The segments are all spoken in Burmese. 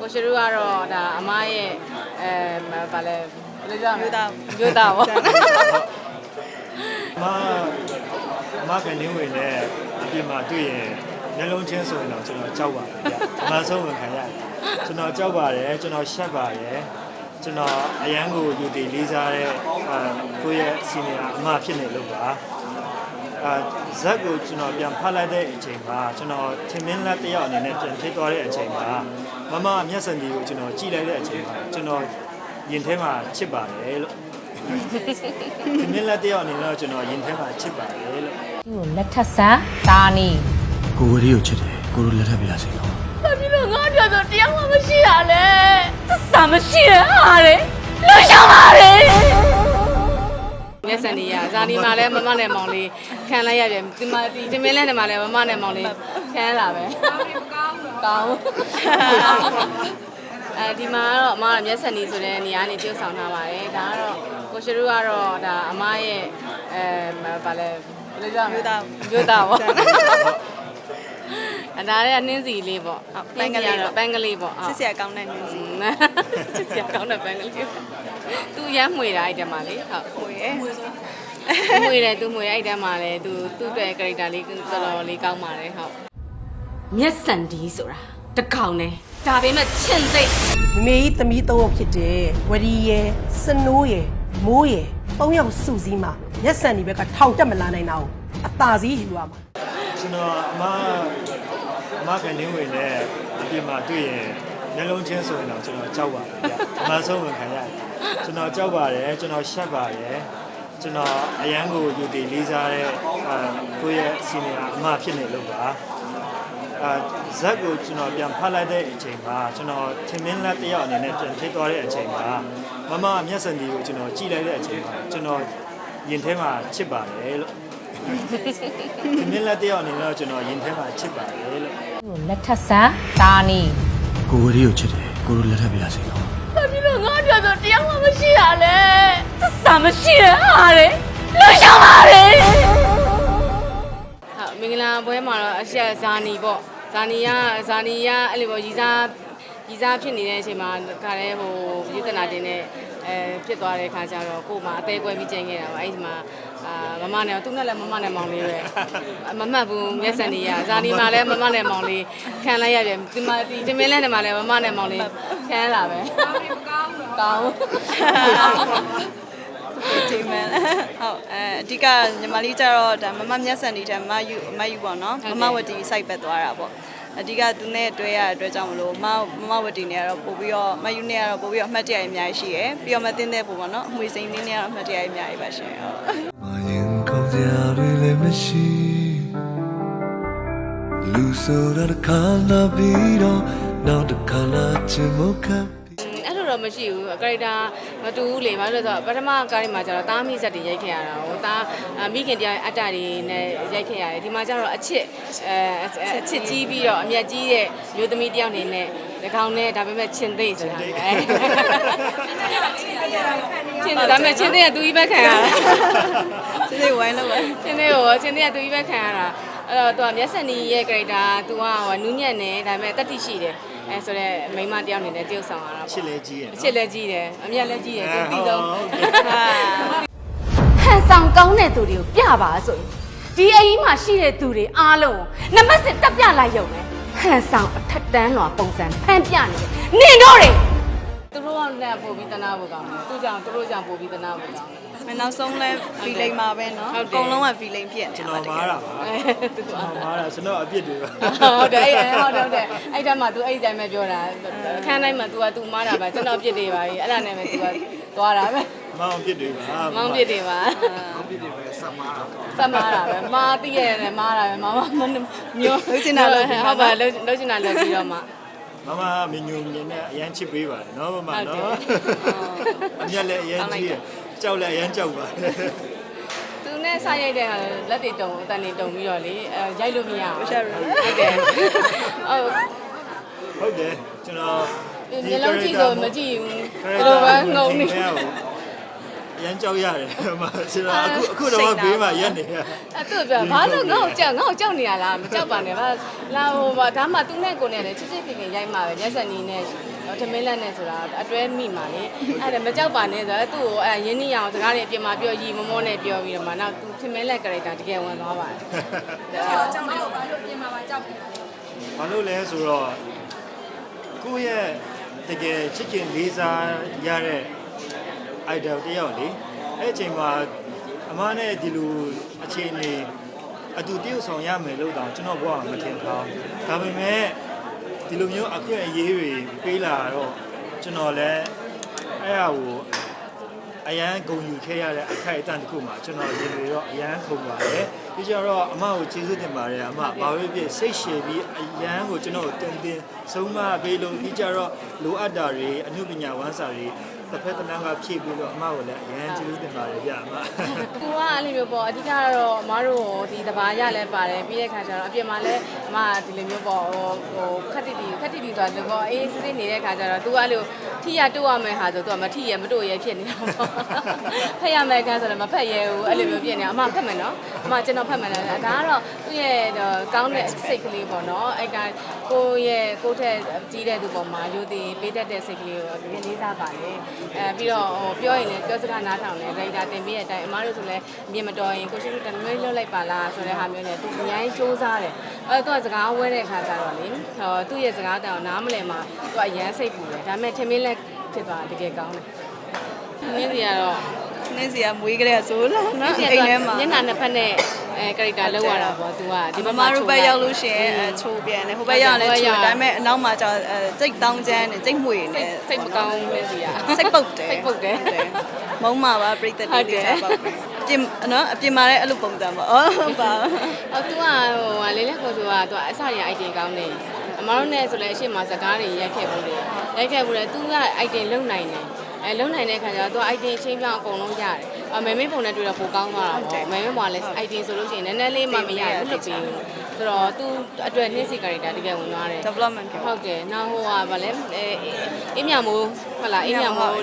ကိုရှရုကတော့ဒါအမရဲ့အဲဗာလဲဘယ်လိုပြောမလဲမျိုးသားမျိုးသားပေါ့မမကနေဝင်နဲ့အပြင်မှာတွေ့ရင်နှလုံးချင်းဆိုရင်တော့ကျွန်တော်ကြောက်ပါတယ်ဗျအမှန်ဆုံးဝင်ခံရတယ်ကျွန်တော်ကြောက်ပါတယ်ကျွန်တော်ရှက်ပါတယ်ကျွန်တော်အရန်ကိုယူတည်လေးစားတဲ့အာကိုယ့်ရဲ့စီနီယာအမဖြစ်နေလို့ပါ အာဇက်ကိုကျွန်တော်ပြန်ဖတ်လိုက်တဲ့အချိန်မှာကျွန်တော်ထင်မင်းလက်တစ်ယောက်အနေနဲ့ပြန်ဖြစ်သွားတဲ့အချိန်မှာမမမျက်စံဒီကိုကျွန်တော်ကြည့်လိုက်တဲ့အချိန်မှာကျွန်တော်ရင်ထဲမှာချစ်ပါတယ်လို့ထင်မင်းလက်တစ်ယောက်အနေနဲ့တော့ကျွန်တော်ရင်ထဲမှာချစ်ပါတယ်လို့သူ့ကိုလက်ထပ်ဆန်းဒါနီကိုဝရီကိုချစ်တယ်ကိုတို့လက်ထပ်ပြရစီနော်ဘာဖြစ်လို့ငါပြောဆိုတရားမှမရှိရလဲသစ္စာမရှိရဟာလေလွတ်ရှောင်ပါ လေမျက်စံနေရဇာနီမှာလည်းမမနဲ့မောင်လေးခံလိုက်ရပြန်ဒီမှာဒီတင်မင်းလက်နဲ့မှာလည်းမမနဲ့မောင်လေးခံရတာပဲကောင်းအဲဒီမှာကတော့အမကမျက်စံနေဆိုတဲ့နေရာနေပြုတ်ဆောင်ထားပါတယ်ဒါကတော့ကိုရှရုကတော့ဒါအမရဲ့အဲဗာလဲဘယ်လိုပြောမလဲမျိုးသားမျိုးသားပေါ့ အဒါလည်းနင်းစီလေးပေါ့ဟုတ်ပန်းကလေးပေါ့ပန်းကလေးပေါ့စစ်စရာကောင်းတဲ့နည်းစီချစ်စရာကောင်းတဲ့ပန်းကလေးသူရမ်းမှွေတာအဲ့တည်းမှာလေဟုတ်ဟိုရဲ့သူမှွေတယ်သူမှွေအဲ့တည်းမှာလေသူသူ့အတွက် character လေးတော်တော်လေးကောင်းပါတယ်ဟုတ်မျက်စံဒီဆိုတာတကောင်နဲ့ဒါပေမဲ့ချင်သိပ်မေကြီးသမီးသုံးယောက်ဖြစ်တယ်ဝရီရယ်စနိုးရယ်မိုးရယ်သုံးယောက်စုစည်းမှာမျက်စံဒီဘက်ကထောင်တက်မလာနိုင်တာကိုအသာစီးယူရမှာကျွန်တော်အမ အမကနေဝင်နဲ့အပြင်မှာတွေ့ရင်နှလုံးချင်းဆိုရင်တော့ကျွန်တော်ကြောက်ပါတယ်ဗျအမှန်ဆုံးဝင်ခံရတယ်ကျွန်တော်ကြောက်ပါတယ်ကျွန်တော်ရှက်ပါတယ်ကျွန်တော်အရန်ကိုယူတည်လေးစားတဲ့အာကိုယ့်ရဲ့စီနီယာအမဖြစ်နေလို့ပါအာဇက်ကိုကျွန်တော်ပြန်ဖတ်လိုက်တဲ့အချိန်မှာကျွန်တော်ထင်မင်းလက်တစ်ယောက်အနေနဲ့ပြန်ဖြစ်သွားတဲ့အချိန်မှာမမမျက်စံဒီကိုကျွန်တော်ကြည့်လိုက်တဲ့အချိန်မှာကျွန်တော်ရင်ထဲမှာချစ်ပါတယ်လို့ ဒီနေ့လက်တယောက်အနေနဲ့တော့ကျွန်တော်ရင်ထဲမှာချစ်ပါတယ်လို့သူ့ကိုလက်ထပ်ဆန်းဒါနီကိုဝရီကိုချစ်တယ်ကိုတို့လက်ထပ်ပြရစီနော်ဘာဖြစ်လို့ငါပြောဆိုတရားမှမရှိရလဲသစ္စာမရှိရဟာလေလွတ်ရှောင်ပါလေဟုတ်မင်္ဂလာပွဲမှာတော့အဆက်ဇာနီပေါ့ဇာနီကဇာနီကအဲ့လိုပေါ့ရီစားရီစားဖြစ်နေတဲ့အချိန်မှာခါလဲဟိုပြည်သနာတင်နဲ့ အဲဖြစ်သွားတဲ့ခါကျတော့ကို့မှာအသေးကွဲပြီးကျင်းခဲ့တာပါအဲ့ဒီမှာအာမမနဲ့သူနဲ့လည်းမမနဲ့မောင်လေးပဲမမှတ်ဘူးမျက်စံနေရဇာနီမှာလည်းမမနဲ့မောင်လေးခံလိုက်ရပြန်ဒီမှာဒီတင်မင်းလက်နဲ့မှာလည်းမမနဲ့မောင်လေးခံရတာပဲကောင်း ဒီမန်ဟုတ်အဲအဓိကညီမလေးကျတော့ဒါမမမျက်စံဒီတဲ့မယူမယူပေါ့နော်မမဝတီစိုက်ပတ်သွားတာပေါ့အဓိကသူနဲ့တွဲရတဲ့အတွက်ကြောင့်မလို့မမဝတီနဲ့ကတော့ပို့ပြီးတော့မယူနဲ့ကတော့ပို့ပြီးတော့အမှတ်တရအများကြီးရှိရယ်ပြီးတော့မသိတဲ့ပုံပေါ့နော်အမွေစိန်လေးနဲ့ကတော့အမှတ်တရအများကြီးပါရှင်ဟုတ်မရင်ကောင်းစရာတွေလည်းမရှိလူဆိုရတဲ့ခန္ဓာပြီးတော့နောက်တစ်ခါလာချင်မခံအဲ့လို တော့မရှိဘူးကာရက်တာမတူဘူးလေဘာလို့လဲဆိုတော့ပထမကားလေးမှာကျတော့တားမိဇက်တွေရိုက်ခဲ့ရတာဟိုတားမိခင်တရားအတ္တတွေနဲ့ရိုက်ခဲ့ရတယ်ဒီမှာကျတော့အချစ်အဲအချစ်ကြီးပြီးတော့အမျက်ကြီးတဲ့မျိုးသမီးတယောက်နေနဲ့ဒီကောင်နဲ့ဒါပေမဲ့ချင်းသိဆိုတာပဲချင်းဒါပေမဲ့ချင်းသိကသူကြီးပဲခံရတာဒီနေ့ဝိုင်းလို့ပဲချင်းသိကိုချင်းသိကသူကြီးပဲခံရတာ အဲ့တော့သူကမျက်စံကြီးရဲ့ကာရက်တာသူကဟိုနူးညံ့နေဒါပေမဲ့တတိရှိတယ်အဲဆိုတော့မိန်းမတယောက်နေနဲ့တယောက်ဆောင်ရတာချစ်လဲကြီးရယ်အချစ်လည်းကြီးတယ်အမျက်လည်းကြီးတယ်သူပြီးဆုံးဟာဟန်ဆောင်ကောင်းတဲ့သူတွေကိုပြပါဆိုရင်ဒီအရင်မှာရှိတဲ့သူတွေအားလုံးကိုနမစစ်တက်ပြလိုက်ရုံနဲ့ဟန်ဆောင်အထက်တန်းလွာပုံစံဖန်ပြနေတယ်နင်တို့တွေ သူတို့ကလည်းပို့ပြီးတနာဖို့ကောင်းတယ်သူကြောင့်သူတို့ကြောင့်ပို့ပြီးတနာဖို့ကောင်းတယ် မနောက်ဆုံးလဲ feeling မှာပဲเนาะ ဟုတ် အ တယ် ကုန်လုံးက feeling ဖြစ်နေ ကျွန် တာ တော် ပါတ မား ကယ် တာပါ အဲသူ ကျွန် က တော်မားတာကျွန်တော်အပြစ်တွေပါ ဟုတ်တယ်အဲ့ဟုတ်တယ်ဟုတ်တယ်အဲ့တည်းမှာ तू အဲ့ဒီတိုင်းပဲပြောတာအခန်းတိုင်းမှာ तू က तू မားတာပဲကျွန်တော်အပြစ်တွေပါကြီးအဲ့ဒါနဲ့ပဲ तू ကသွားတာပဲ မောင်အပြစ်တွေပါ မောင်းပြစ်တွေပါမောင်းပြစ်တွေပဲဆက်မားတာဆက်မားတာပဲမားသိရတယ်မားတာပဲမာမမျိုးဟုတ်ပါလှုပ်လှုပ်ချင်တာလုပ်ပြီးတော့မှ မမမင်းညူမြင်နဲ့အရန်ချစ်ပေးပါတယ်နော်မမ ဟုတ်တယ် နော်အမျက်လည်းအရန်ကြီးရယ် ကြောက်လည်းအရန်ကြောက်ပါတယ်သူနဲ့စရိုက်တဲ့ဟာလက်တွေတုံအတန်တွေတုံပြီးတော့လေအဲရိုက်လို့မရဘူးရှာရဟုတ်တယ်ဟုတ်ဟုတ်တယ်ကျွန်တော်မျက်လုံးကြည့်လို့မကြည့်ဘူးဘယ်လိုပဲငုံနေခအရန်ကြောက်ရတယ်မကျွန်တော်အခုအခုတော့ဘေးမှာရက်နေရအဲ့သူပြောဘာလို့ငါ့ကိုကြောက်ငါ့ကိုကြောက်နေရလားမကြောက်ပါနဲ့ဗာလာဟိုဒါမှသူနဲ့ကိုနဲ့လည်းချစ်ချစ်ခင်ခင်ရိုက်မှာပဲရက်စက်နီနဲ့ ထမင်းလက်နဲ့ဆိုတာအတွဲမိမှာလေအဲ့ဒါမကြောက်ပါနဲ့ဆိုတော့သူ့ကိုအဲရင်းနှီးအောင်စကားတွေအပြင်မှာပြောရီမမောနဲ့ပြောပြီးတော့မှနောက်သူထမင်းလက် character တကယ်ဝင်သွားပါတယ်ဘာလို့လဲဆိုတော့ကိုယ့်ရဲ့တကယ်ချစ်ခင်လေးစားရတဲ့ idol တယောက်လေအဲ့အချိန်မှာအမားနဲ့ဒီလိုအခြေအနေအတူတယောက်ဆောင်ရမယ်လို့တောင်ကျွန်တော်ဘဝမှာမထင်ထားဘူးဒါပေမဲ့ ဒီလိုမျိုးအခွင့်အရေးတွေပေးလာတော့ကျွန်တော်လည်းအဲ့အရာကိုအရန်ဂုံယူခဲ့ရတဲ့အခိုက်အတန့်တစ်ခုမှာကျွန်တော်ရင်တွေတော့အရန်ခုန်ပါတယ်ပြီးကြတော့အမကိုကျေးဇူးတင်ပါတယ်အမဘာပဲဖြစ်စိတ်ရှည်ပြီးအရန်ကိုကျွန်တော်ကိုတင်တင်ဆုံးမပေးလို့ပြီးကြတော့လိုအပ်တာတွေအမှုပညာဝမ်းစာတွေ တစ်ဖက်တစ်လမ်းကဖြည့်ပြီးတော့အမကိုလည်းအရန်ကျေးဇူးတင်ပါတယ်ဗျအမသူကအဲ့လိုမျိုးပေါ့အဓိကကတော့အမားတို့ဒီတဘာရလဲပါတယ်ပြီးတဲ့ခါကျတော့အပြင်မှာလဲအမဒီလိုမျိုးပေါ့ဟိုဟိုခက်တီတီခက်တီတီဆိုတာဒီကောအေးစစ်စစ်နေတဲ့ခါကျတော့သူကအဲ့လိုထိရတိုးရမယ်ဟာဆိုသူကမထိရမတိုးရဖြစ်နေတာပေါ့ဖက်ရမယ်ခါဆိုတော့မဖက်ရဘူးအဲ့လိုမျိုးဖြစ်နေအမဖက်မယ်နော် အမကျွန်တော်ဖက်မယ်လားဒါကတော့သူ့ရဲ့ကောင်းတဲ့စိတ်ကလေးပေါ့နော်အဲ့ကကိုရဲ့ကိုထက်ကြီးတဲ့သူပေါ်မှာယူတည်ပေးတတ်တဲ့စိတ်ကလေးကိုတကယ်လေးစားပါလေအဲပြီးတော့ဟိုပြောရင်လည်းပြောစကားနားထောင်တယ်ဒိုက်တာတင်ပေးတဲ့အတိုင်းအမားတို့ဆိုလည်းအမြင်မတော်ရင်ကိုရှိတို့တမျိုးလွတ်လိုက်ပါလားဆိုတဲ့ဟာမျိုးနဲ့သူအများကြီးစူးစားတယ်အဲသူကစကားဝဲတဲ့ခါကျတော့လေဟောသူ့ရဲ့စကားတောင်နားမလည်မှာသူကအရန်စိတ်ပူတယ်ဒါပေမဲ့ထင်မင်းလက်ဖြစ်သွားတကယ်ကောင်းတယ်နင်းစီကတော့ နှင်းစီကမွေးကြတဲ့ဆိုလားနော်အိမ်ထဲမှာမျက်နှာနှစ်ဖက်နဲ့အဲ character လောက်ရတာပေါ့သူကဒီမမတို့ဘက်ရောက်လို့ရှင်ချိုးပြန်တယ်ဟိုဘက်ရောက်လည်းချိုးဒါပေမဲ့အနောက်မှာကျစိတ်တောင်းချမ်းနေစိတ်မှွေနေစိတ်မကောင်းနေစီရစိတ်ပုတ်တယ်စိတ်ပုတ်တယ်မုံမာပါပြိတ္တတွေလေးစားပါပြင်နော်အပြင်မာတဲ့အဲ့လိုပုံစံပေါ့ဟုတ်ပါအော်သူကဟိုဟာလေးလက်ကိုသူကသူကအစရအိုက်တင်ကောင်းနေအမတို့နဲ့ဆိုလည်းအရှိမစကားတွေရိုက်ခဲ့ဘူးလေရိုက်ခဲ့ဘူးလေသူကအိုက်တင်လုံနိုင်တယ် အဲလုံနိုင်တဲ့ခါကျတော့ तू item ချင်းပြောင်းအကုန်လုံးရတယ်အမေမေပုံနဲ့တွေ့တော့ပိုကောင်းသွားတာပေါ့မေမေပုံကလည်း item ဆိုလို့ရှိရင်နည်းနည်းလေးမှမရဘူးလွတ်ပြီးဆိုတော့ तू အတွက်နှင်းစီ character တကယ်ဝင်သွားတယ် development ဖြစ် ဟုတ်တယ်နောက်ဟိုဟာဗာလဲအဲအင်းမြမိုးဟုတ်လားအင်းမြမိုး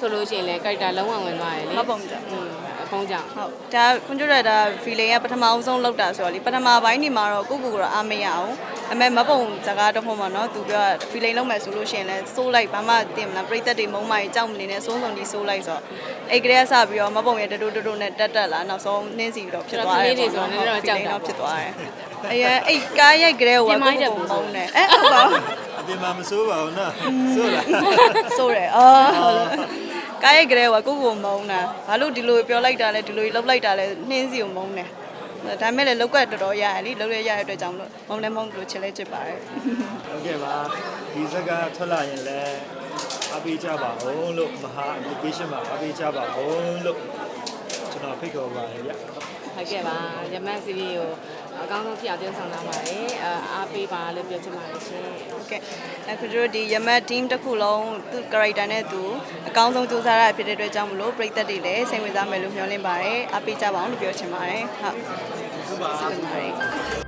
ဆိုလို့ရှိရင်လည်း character လုံးဝဝင်သွားတယ်လေ မပုံကြ อื มအပုံကြောင့်ဟုတ်ဒါကွန်ပျူတာဒါ feeling ကပထမအောင်ဆုံးလောက်တာဆိုတော့လေပထမပိုင်းနေမှာတော့ကိုကိုကတော့အားမရအောင်အမေမပုံစကားတော့မှမနော်သူပြော feeling လုံးမယ်ဆိုလို့ရှိရင်လည်းစိုးလိုက်ဘာမှတင်မလားပြိသက်တွေမုံမိုင်ကြောက်မနေနဲ့စိုးစုံဒီစိုးလိုက်ဆိုတော့အဲ့ကလေးကစပြီးတော့မပုံရတတူတူနဲ့တက်တက်လာနောက်ဆုံးနှင်းစီပြီးတော့ဖြစ်သွားတယ်ဖြစ်သွားတယ်အရင်အဲ့ကားရိုက်ကလေးကကိုကိုမုံတယ်အဲ့ဟုတ်ပါအပြင်မှာမစိုးပါဘူးနော်စိုးလားစိုးတယ်အော် ကားရိုက်ကလေးကကိုကိုမုံတာဘာလို့ဒီလိုပြောလိုက်တာလဲဒီလိုလှုပ်လိုက်တာလဲနှင်းစီကိုမုံတယ်ဒါမဲ့လည်းလောက်ကတော်တော်ရရလीလောက်ရရတဲ့အတွက်ကြောင့်မလို့မုံလဲမုံလို့ချစ်လဲချစ်ပါတယ်ဟုတ်ကဲ့ပါဒီစကားထွက်လာရင်လည်းအပေးကြပါဦးလို့မဟာ application မှာအပေးကြပါဦးလို့ကျွန်တော်ဖိတ်ခေါ်ပါတယ်ဗျဟုတ်ကဲ့ပါရမတ်စီရီကို အကောင်းဆုံးဖြစ်အောင်တင်ဆောင်လာပါတယ်အာအားပေးပါလို့ပြောချင်ပါတယ်ရှင်ဟုတ်ကဲ့အခုတို့ဒီယမတ် team တစ်ခုလုံးသူ character နဲ့သူအကောင်းဆုံးစူးစမ်းရဖြစ်တဲ့အတွက်ကြောင့်မလို့ပရိသတ်တွေလည်းစိတ်ဝင်စားမယ်လို့မျှော်လင့်ပါတယ်အားပေးကြပါအောင်လို့ပြောချင်ပါတယ်ဟုတ်